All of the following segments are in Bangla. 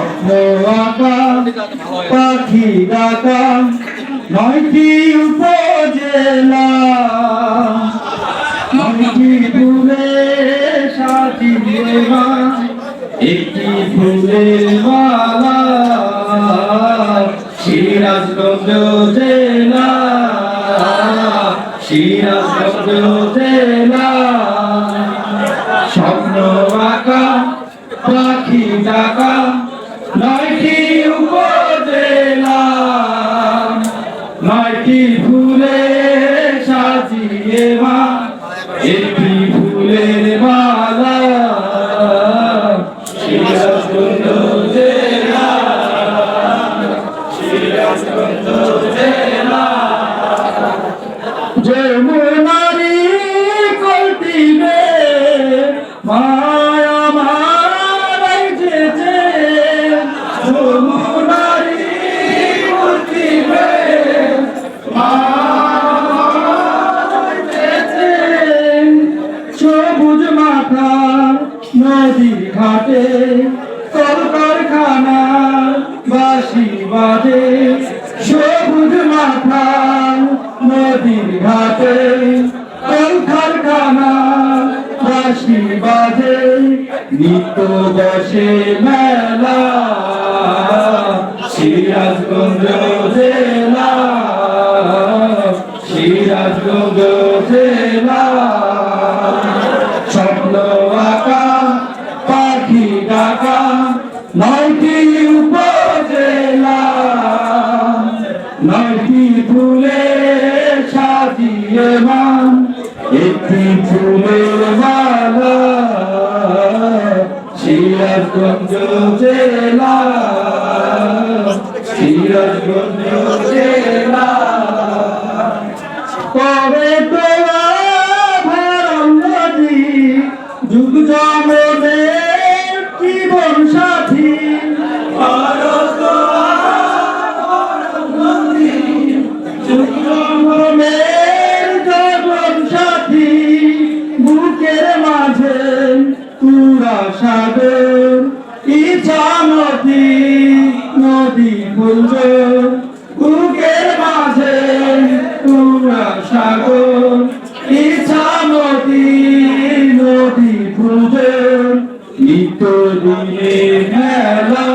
স্বপ্ন আঁকা পাখি ডাকা নয়টি উপজেলা, নয়টি সাজিয়ে মা একটি ফুলের মালা, সিরাজগঞ্জ জেলা সিরাজগঞ্জ জেলা। নয়টি ফুলে সাজিয়ে মা? একটি ফুলের মালা? মায়া মারাই যেছে নদীর ঘাটে কলকারখানা বাসি বাজে, সবুজ মাথা নদীর ঘাটে, কলকারখানা বাসি বাজে, নিত্য বসে মেলা, সিরাজগঞ্জ জেলা, সিরাজগঞ্জ একটি ফুলের মালা সিরাজগঞ্জ জেলা সিরাজগঞ্জ জেলা কবে তোরা পুরা সাগর ইছামতি নদী কুঞ্জ বুকের মাঝে পুরা সাগর ইছামতি নদী কুঞ্জ নিত্য দিনে মেলা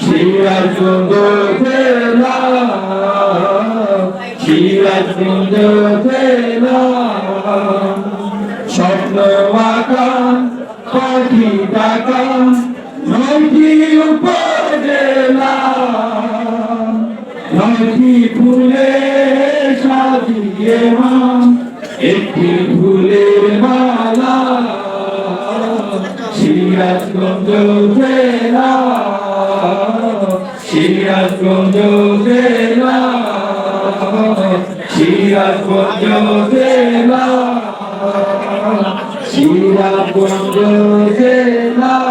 সিরাজগঞ্জ জেলা সিরাজগঞ্জ জেলা নয়টি ফুলে সাজিয়ে মা, একটি ফুলের মালা। সিরাজগঞ্জ জেলা সিরাজগঞ্জ জেলা। সিরাজগঞ্জ জেলা সিরাজগঞ্জ জেলা।